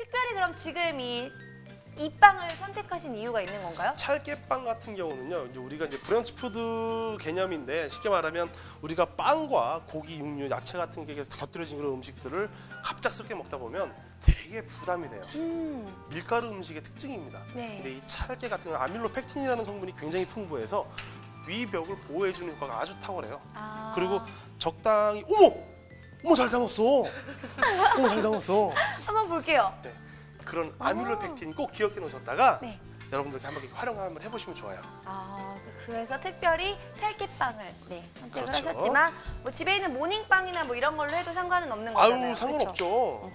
특별히 그럼 지금 이, 이 빵을 선택하신 이유가 있는 건가요? 찰깨빵 같은 경우는요. 이제 우리가 이제 브런치 푸드 개념인데 쉽게 말하면 우리가 빵과 고기, 육류, 야채 같은 게 계속 곁들여진 그런 음식들을 갑작스럽게 먹다 보면 되게 부담이 돼요. 음, 밀가루 음식의 특징입니다. 네. 근데 이 찰깨 같은 경우는 아밀로펙틴이라는 성분이 굉장히 풍부해서 위벽을 보호해주는 효과가 아주 탁월해요. 아. 그리고 적당히 어머, 어머 잘 담았어. 어머 잘 담았어. 한번 볼게요. 그런 아밀로펙틴 꼭 기억해 놓으셨다가 네. 여러분들께 한번 이렇게 활용 한번 해보시면 좋아요. 아, 그래서 특별히 찰깨빵을 네, 선택을 그렇죠. 하셨지만 뭐 집에 있는 모닝빵이나 뭐 이런 걸로 해도 상관은 없는 거잖아요. 아유 상관없죠.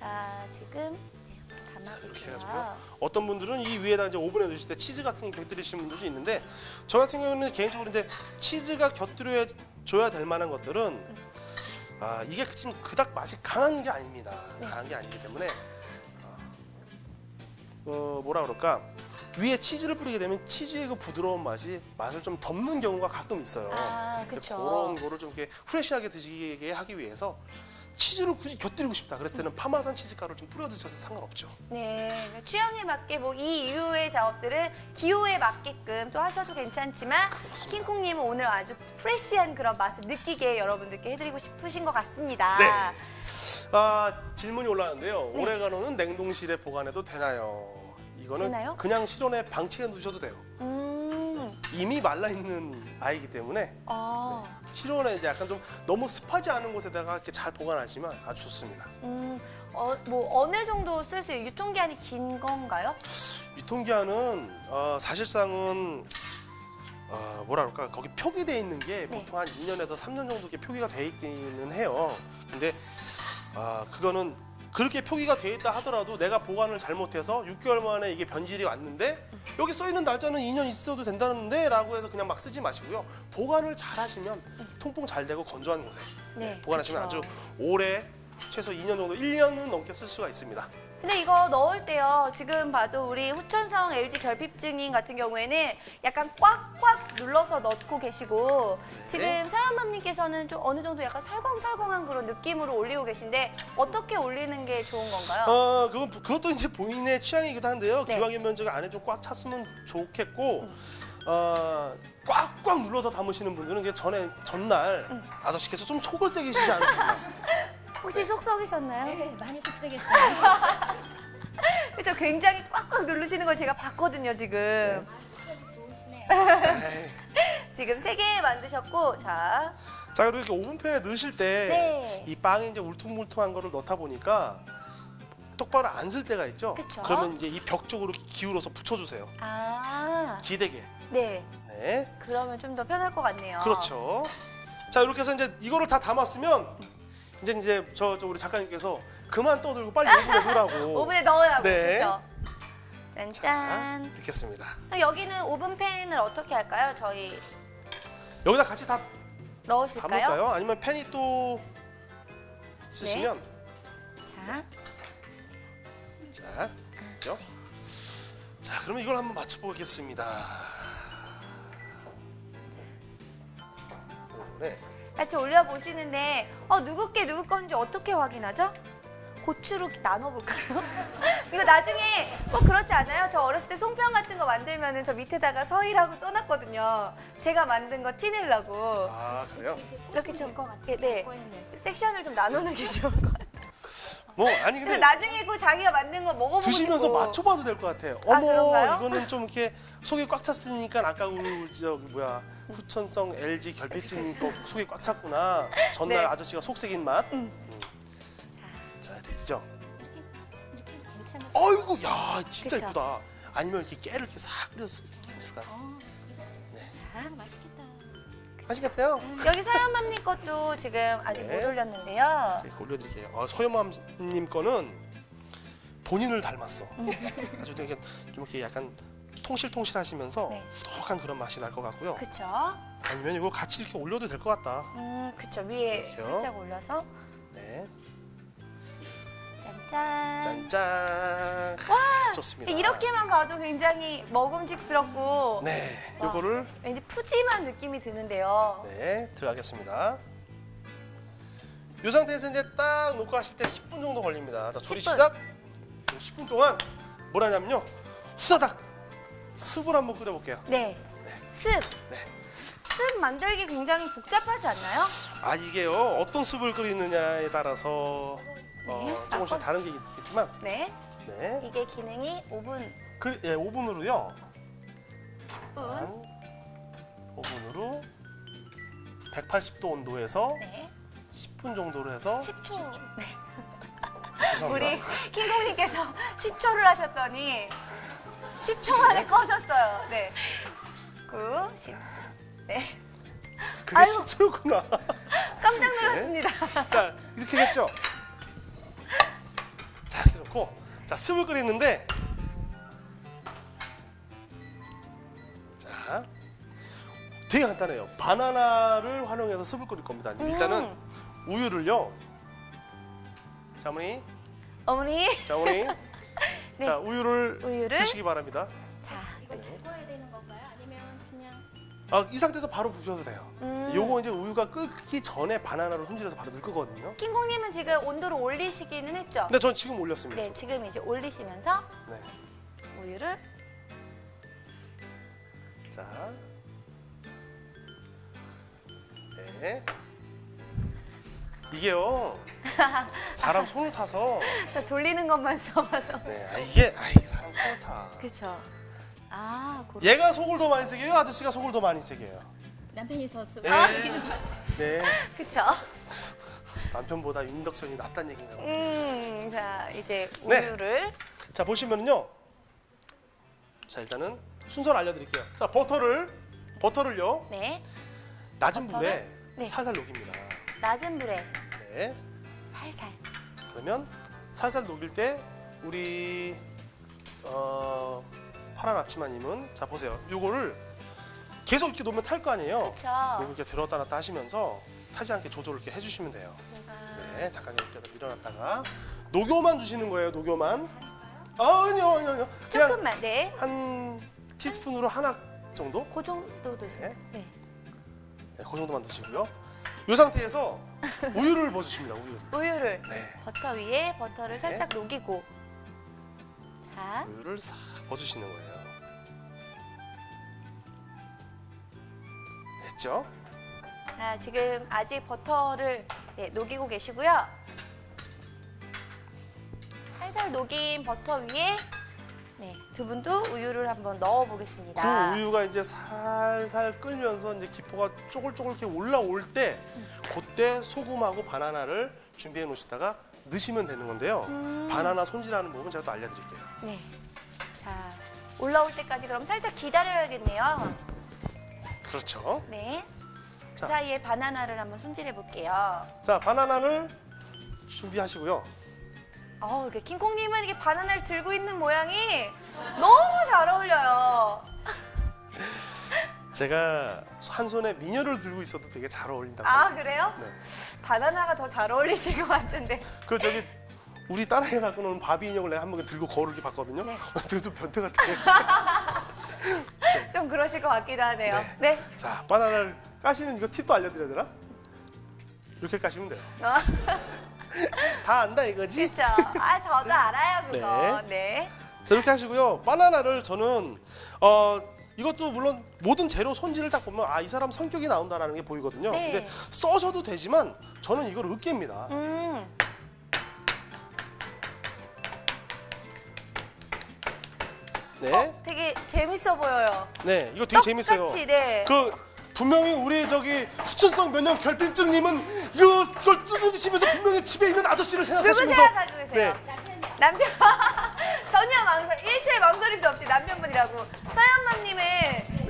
자, 지금 네, 자, 이렇게 담아주세요. 해가지고요. 어떤 분들은 이 위에다 이제 오븐에 넣으실 때 치즈 같은 게 곁들이시는 분들도 있는데 저 같은 경우는 개인적으로 이제 치즈가 곁들여 줘야 될 만한 것들은 아 이게 지금 그닥 맛이 강한 게 아닙니다. 네. 강한 게 아니기 때문에 어, 어, 뭐라 그럴까 위에 치즈를 뿌리게 되면 치즈의 그 부드러운 맛이 맛을 좀 덮는 경우가 가끔 있어요. 아, 이제 그쵸. 그런 거를 좀 이렇게 프레시하게 드시게 하기 위해서 치즈를 굳이 곁들이고 싶다. 그랬을 때는 파마산 치즈가루를 좀 뿌려 드셔도 상관없죠. 네, 그러니까 취향에 맞게 뭐 이 이후의 작업들을 기호에 맞게끔 또 하셔도 괜찮지만 그렇습니다. 킹콩님은 오늘 아주 프레시한 그런 맛을 느끼게 여러분들께 해드리고 싶으신 것 같습니다. 네. 아 질문이 올라왔는데요. 네. 오레가노는 냉동실에 보관해도 되나요? 이거는 되나요? 그냥 실온에 방치해 두셔도 돼요. 음, 이미 말라 있는 아이기 때문에 어, 실온에 이제 약간 좀 너무 습하지 않은 곳에다가 이렇게 잘 보관하시면 아주 좋습니다. 음, 어, 뭐 어느 정도 쓸 수 유통기한이 긴 건가요? 유통기한은 어, 사실상은 어, 뭐라 그럴까 거기 표기돼 있는 게 네. 보통 한 2년에서 3년 정도 이렇게 표기가 돼 있기는 해요. 근데 아 그거는 그렇게 표기가 돼 있다 하더라도 내가 보관을 잘못해서 6개월 만에 이게 변질이 왔는데 여기 써 있는 날짜는 2년 있어도 된다는데 라고 해서 그냥 막 쓰지 마시고요. 보관을 잘 하시면 통풍 잘 되고 건조한 곳에 네, 보관하시면 그쵸. 아주 오래 최소 2년 정도 1년은 넘게 쓸 수가 있습니다. 근데 이거 넣을 때요. 지금 봐도 우리 후천성 LG 결핍증인 같은 경우에는 약간 꽉꽉 눌러서 넣고 계시고 지금 서현맘님께서는 좀 어느 정도 약간 설렁설렁한 그런 느낌으로 올리고 계신데 어떻게 올리는 게 좋은 건가요? 어, 그건 그것도 이제 본인의 취향이기도 한데요. 네. 기왕이면 면적 안에 좀 꽉 찼으면 좋겠고, 어, 꽉꽉 눌러서 담으시는 분들은 이제 전에 전날 음. 아저씨께서 좀 속을 새기시지 않으셨나? 혹시 속 썩이셨나요? 네, 많이 속색했어요. 그렇죠. 굉장히 꽉꽉 누르시는 걸 제가 봤거든요, 지금. 에이. 지금 세 개 만드셨고, 자. 자 그리고 이렇게 오븐팬에 넣으실 때이 네. 빵에 이제 울퉁불퉁한 거를 넣다 보니까 똑바로 안 쓸 때가 있죠. 그쵸. 그러면 이제 이 벽 쪽으로 기울어서 붙여주세요. 아, 기대게. 네. 네. 그러면 좀 더 편할 것 같네요. 그렇죠. 자 이렇게 해서 이제 이거를 다 담았으면 이제 이제 저, 저 우리 작가님께서 그만 떠들고 빨리 오븐에 넣으라고. 오븐에 넣으라고. 네. 그렇죠. 자, 짠짠. 넣겠습니다. 그럼 여기는 오븐팬을 어떻게 할까요? 저희 여기다 같이 다 넣으실까요? 담을까요? 아니면 팬이 또 쓰시면 자, 자, 그렇죠? 자, 그러면 이걸 한번 맞춰보겠습니다. 네. 같이 올려보시는데 어, 누구께 누구 건지 어떻게 확인하죠? 고추로 나눠볼까요? 이거 나중에 꼭 그렇지 않아요? 저 어렸을 때 송편 같은 거 만들면은 저 밑에다가 서희라고 써놨거든요. 제가 만든 거 티내려고. 아, 그래요? 이렇게 좀것 같아요. 네. 보이는. 섹션을 좀 나누는 게 좋을 것 같아요. 뭐 아니 근데 근데 나중에 그 자기가 만든 거 먹어보고 드시면서 싶고. 맞춰봐도 될 것 같아요. 아, 어머, 그런가요? 이거는 좀 이렇게 속이 꽉 찼으니까 아까 그 저기 뭐야 후천성 LG 결핍증 거 속이 꽉 찼구나. 전날 네. 아저씨가 속색인 맛. 음. 자, 되죠? 이렇게 해도 괜찮아요. 어이구, 야, 진짜 그쵸? 이쁘다. 아니면 이렇게 깨를 이렇게 싹 끓여서 괜찮을까? 어, 네. 아, 맛있겠다. 맛있겠어요? 여기 서연맘님 것도 지금 아직 네. 못 올렸는데요. 제가 올려드릴게요. 아, 서현맘님 거는 본인을 닮았어. 음. 아주 되게 좀 이렇게 약간 통실통실하시면서 네. 후덕한 그런 맛이 날 것 같고요. 그쵸? 아니면 이거 같이 이렇게 올려도 될 것 같다. 음, 그쵸. 위에 이렇게요. 살짝 올려서 네, 짠 짠. 짠짠. 좋습니다. 이렇게만 봐도 굉장히 먹음직스럽고 네, 와. 요거를 왠지 푸짐한 느낌이 드는데요. 네 들어가겠습니다. 이 상태에서 이제 딱 놓고 하실 때 10분 정도 걸립니다. 자, 조리 10분. 시작. 10분 동안 뭘 하냐면요. 후다닥 습을 한번 끓여볼게요. 네. 습. 네. 습 만들기 굉장히 복잡하지 않나요? 아 이게요 어떤 습을 끓이느냐에 따라서 어, 네. 조금씩 아까- 다른 게 있겠지만 네. 네. 이게 기능이 5분. 그, 예, 오븐으로요. 10분. 오븐으로 180도 온도에서 네. 10분 정도로 해서 10초. 네. 죄송합니다. 우리 킹콩님께서 10초를 하셨더니 10초 만에 꺼졌어요. 네. 9, 10. 네. 그게 아유. 10초구나. 깜짝 놀랐습니다. 자 이렇게 했죠. 자 습을 끓이는데 자 되게 간단해요. 바나나를 활용해서 습을 끓일 겁니다. 일단은 음. 우유를요. 자 어머니, 어머니. 자 어머니, 네. 자 우유를, 우유를. 드시기 바랍니다. 자. 이거 볶아야 되는 건가요? 아, 이 상태에서 바로 부셔도 돼요. 음. 요거 이제 우유가 끓기 전에 바나나를 손질해서 바로 넣을 거거든요. 킹콩님은 지금 온도를 올리시기는 했죠? 근데 전 지금 올렸습니다. 네, 지금 이제 올리시면서 네. 우유를 자. 네. 이게요. 사람 손을 타서 돌리는 것만 써봐서. 네, 아, 이게 아, 이게 사람 손을 타. 그쵸. 아, 고... 얘가 속을 더 많이 새겨요? 아저씨가 속을 더 많이 새겨요? 남편이 더 쓰고 네. 네. 그쵸. 남편보다 윤덕선이 낫다는 얘기네요. 음, 자, 이제 네. 우유를. 자, 보시면은요. 자, 일단은 순서를 알려 드릴게요. 자, 버터를 버터를요. 네. 낮은 버터를? 불에 네. 살살 녹입니다. 낮은 불에 네. 살살. 그러면 살살 녹일 때 우리 어, 파란 앞치마 님은 자 보세요. 요거를 계속 이렇게 놓으면 탈 거 아니에요. 그쵸. 이렇게 들었다 놨다 하시면서 타지 않게 조절을 이렇게 해주시면 돼요. 아, 네, 잠깐 이렇게 밀어놨다가 녹여만 주시는 거예요. 녹여만. 아, 아니요, 아니요, 아니요. 그냥 조금만, 네. 한 티스푼으로 하나 정도? 그 정도 드세요. 네. 네, 그 정도만 드시고요. 이 상태에서 우유를 부어주십니다. 우유. 우유를 네. 버터 위에 버터를 살짝 녹이고. 자, 우유를 싹 부어주시는 거예요. 됐죠? 자, 지금 아직 버터를 네, 녹이고 계시고요. 살살 녹인 버터 위에 네, 두 분도 우유를 한번 넣어 보겠습니다. 그 우유가 이제 살살 끓면서 이제 기포가 쪼글쪼글 이렇게 올라올 때 그때 소금하고 바나나를 준비해 놓으시다가 넣으시면 되는 건데요. 음. 바나나 손질하는 법은 제가 또 알려드릴게요. 네. 자, 올라올 때까지 그럼 살짝 기다려야겠네요. 그렇죠. 네. 그 자. 사이에 바나나를 한번 손질해 볼게요. 자, 바나나를 준비하시고요. 어, 이렇게 킹콩님은 이게 바나나를 들고 있는 모양이 너무 잘 어울려요. 제가 한 손에 미녀를 들고 있어도 되게 잘 어울린다고. 아, 그래요? 네. 바나나가 더 잘 어울리실 것 같은데. 그 저기 우리 딸아이가 갖고 노는 바비 인형을 내가 한 번 들고 걸을게 봤거든요. 네. 되게 좀 변태 같아. 좀 그러실 것 같기도 하네요. 네. 자, 바나나를 까시는 이거 팁도 알려드려야 되나? 이렇게 까시면 돼요. 어, 다 안다 이거지? 그렇죠. 아, 저도 알아요, 그거. 네. 자, 이렇게 하시고요. 바나나를 저는 어 이것도 물론 모든 재료 손질을 딱 보면 아 이 사람 성격이 나온다라는 게 보이거든요. 네. 근데 써셔도 되지만 저는 이걸 으깨입니다. 음. 네, 어, 되게 재밌어 보여요. 네, 이거 되게 재밌어요. 똑같이, 네. 그 분명히 우리 저기 후천성 면역 결핍증님은 이걸 두드리시면서 분명히 집에 있는 아저씨를 누구 생각하시면서 생각하고 계세요? 네. 남편 전혀 망설 일체 망설임도 없이 남편분이라고 서연맘님은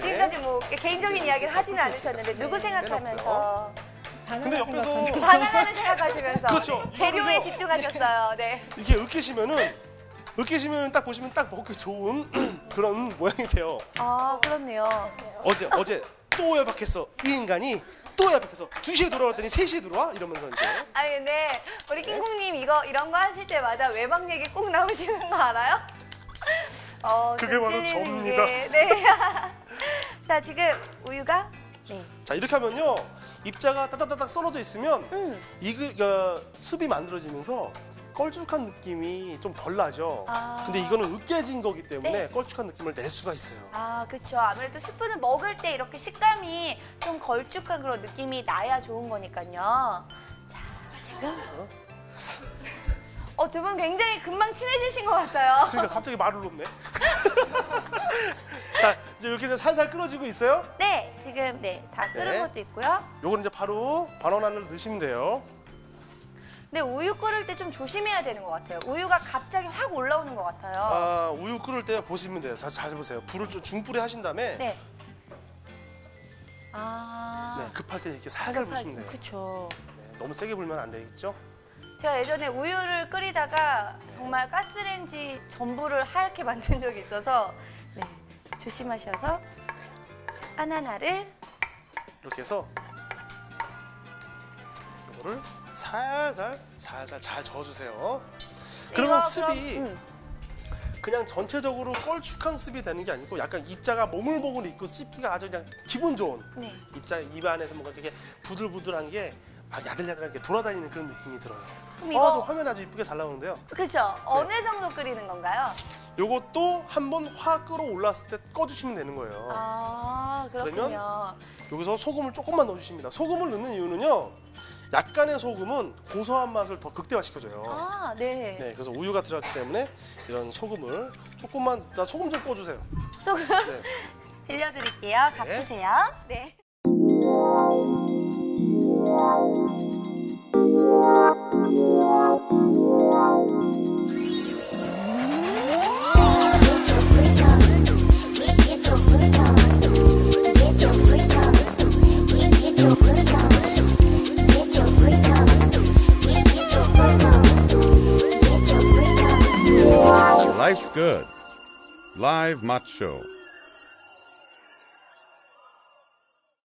지금까지 뭐 개인적인 이야기를 하지는 않으셨는데 누구 생각하면서 근데 옆에서 바나나를 생각하시면서 그렇죠. 재료에 집중하셨어요. 네. 이게 으깨시면은 으깨시면 딱 보시면 딱 먹기 좋은 그런 모양이 돼요. 아 그렇네요. 어제 어제 또 야박했어 이 인간이 또 야박해서 2시에 돌아왔더니 3시에 들어와 이러면서 이제 아니 근데 우리 킹콩님 이거 이런 거 하실 때마다 외박 얘기 꼭 나오시는 거 알아요? 어, 그게 좀 바로 접니다. 게, 네. 자 지금 우유가 네. 자 이렇게 하면요 입자가 따닥따닥 썰어져 있으면 음. 이그 어, 습이 만들어지면서 걸쭉한 느낌이 좀 덜 나죠. 아. 근데 이거는 으깨진 거기 때문에 네. 걸쭉한 느낌을 낼 수가 있어요. 아, 그렇죠. 아무래도 스프는 먹을 때 이렇게 식감이 좀 걸쭉한 그런 느낌이 나야 좋은 거니까요. 자, 지금 어, 두 분 굉장히 금방 친해지신 것 같아요. 그러니까 갑자기 말을 놓네. 자, 이제 이렇게 해서 살살 끓어지고 있어요. 네, 지금 네, 다 끓은 네. 것도 있고요. 요건 이제 바로 바나나를 넣으시면 돼요. 근데 우유 끓을 때 좀 조심해야 되는 것 같아요. 우유가 갑자기 확 올라오는 것 같아요. 아, 우유 끓을 때 보시면 돼요. 자, 잘 보세요. 불을 좀 중불에 하신 다음에 네. 아. 네, 급할 때 이렇게 살살 부시면 돼요. 그렇죠. 네, 너무 세게 불면 안 되겠죠? 제가 예전에 우유를 끓이다가 정말 가스레인지 전부를 하얗게 만든 적이 있어서 네, 조심하셔서 바나나를 이렇게 해서 이거를 살살 살살 잘 저어주세요. 그러면 습이 그럼, 음. 그냥 전체적으로 걸쭉한 습이 되는 게 아니고 약간 입자가 몽글몽글 있고 씹기가 아주 그냥 기분 좋은 네. 입자 입 안에서 뭔가 이렇게 부들부들한 게 막 야들야들하게 돌아다니는 그런 느낌이 들어요. 그럼 아, 이거 저 화면 아주 이쁘게 잘 나오는데요. 그죠? 어느 정도 끓이는 건가요? 요것도 한번 확 끓어올랐을 때 꺼주시면 되는 거예요. 아 그렇군요. 여기서 소금을 조금만 넣어주십니다. 소금을 넣는 이유는요. 약간의 소금은 고소한 맛을 더 극대화시켜줘요. 아 네. 네, 그래서 우유가 들어갔기 때문에 이런 소금을 조금만, 자 소금 좀 꺼주세요. 소금 네. 빌려드릴게요. 값 네. 주세요. 네. Live Macho.